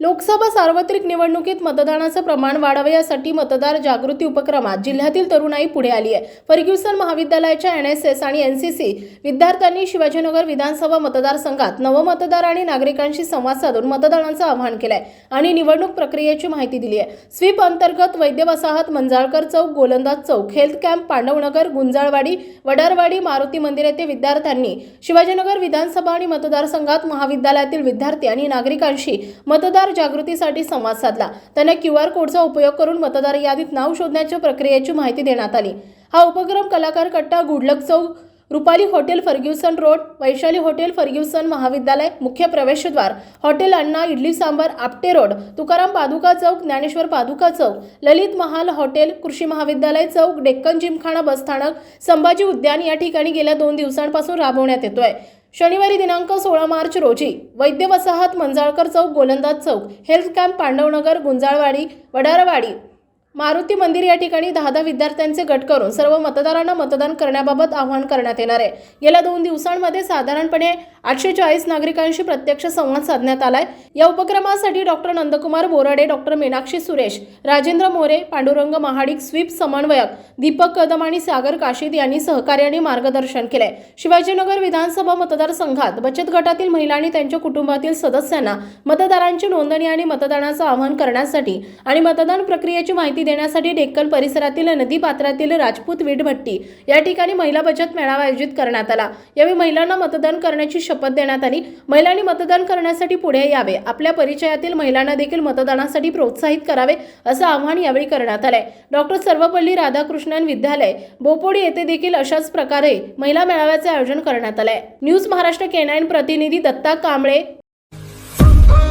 लोकसभा सार्वत्रिक निवडणुकीत मतदानाचं प्रमाण वाढावे यासाठी मतदार जागृती उपक्रमात जिल्ह्यातील तरुणाई पुढे आली आहे. फर्ग्युसन महाविद्यालयाच्या एन एस एस आणि एन सी सी विद्यार्थ्यांनी शिवाजीनगर विधानसभा मतदारसंघात नवमतदार आणि नागरिकांशी संवाद साधून मतदानाचं आवाहन केलंय आणि निवडणूक प्रक्रियेची माहिती दिली आहे. स्वीप अंतर्गत वैद्य वसाहत मंजाळकर चौक गोलंदाज चौक हेल्थ कॅम्प पांडवनगर गुंजाळवाडी वडारवाडी मारुती मंदिर येथे विद्यार्थ्यांनी शिवाजीनगर विधानसभा आणि मतदारसंघात महाविद्यालयातील विद्यार्थी आणि नागरिकांशी मतदार जागृतीसाठी संवाद साधला. त्यांना क्यू आर कोडचा उपयोग करून मतदार यादीत नाव शोधण्याच्या प्रक्रियेची माहिती देण्यात आली. हा उपक्रम Kalakar Katta good luck Chowk Rupali hotel Fergusson road Vaishali hotel Fergusson महाविद्यालय मुख्य प्रवेशद्वार हॉटेल अण्णा इडली सांबर आपटे रोड तुकाराम पादुका चौक ज्ञानेश्वर पादुका चौक ललित महाल हॉटेल कृषी महाविद्यालय चौक डेक्कन जिमखाना बसस्थानक संभाजी उद्यान या ठिकाणी गेल्या दोन दिवसांपासून राबवण्यात येतोय. शनिवारी दिनांक सोळा मार्च रोजी वैद्य वसाहत मंजाळकर चौक गोलंदाज चौक हेल्थ कॅम्प पांडवनगर गुंजाळवाडी वडारवाडी मारुती मंदिर या ठिकाणी दहा दहा विद्यार्थ्यांचे गट करून सर्व मतदारांना मतदान करण्याबाबत आवाहन करण्यात येणार आहे. गेल्या दोन दिवसांमध्ये साधारणपणे आठशे चाळीस नागरिकांशी प्रत्यक्ष संवाद साधण्यात आलाय. या उपक्रमासाठी doctor Nandkumar Borade doctor Meenakshi Suresh Rajendra More Pandurang Mahadik SVEEP समन्वयक दीपक कदम आणि सागर काशीद यांनी सहकार्याने मार्गदर्शन केले शिवाजीनगर विधानसभा मतदारसंघात बचत गटातील महिला आणि त्यांच्या कुटुंबातील सदस्यांना मतदारांची नोंदणी आणि मतदानाचं आवाहन करण्यासाठी आणि मतदान प्रक्रियेची माहिती देण्यासाठी डेक्कन परिसरातील नदी पात्रातील राजपूत वीटभट्टी या ठिकाणी महिला बचत मेळावा आयोजित करण्यात आला. यावेळी महिलांना मतदान करण्याची शपथ देण्यात आली. महिलांनी मतदान करण्यासाठी पुढे यावे. आपल्या परिचयातील महिलांना देखील मतदानासाठी प्रोत्साहित करावे असं आव्हान यावेळी करण्यात आलंय. डॉक्टर सर्वपल्ली राधाकृष्णन विद्यालय बोपोडी येथे देखील अशाच प्रकारे महिला मेळाव्याचे आयोजन करण्यात आलंय. न्यूज महाराष्ट्र केनाईन प्रतिनिधी दत्ता कांबळे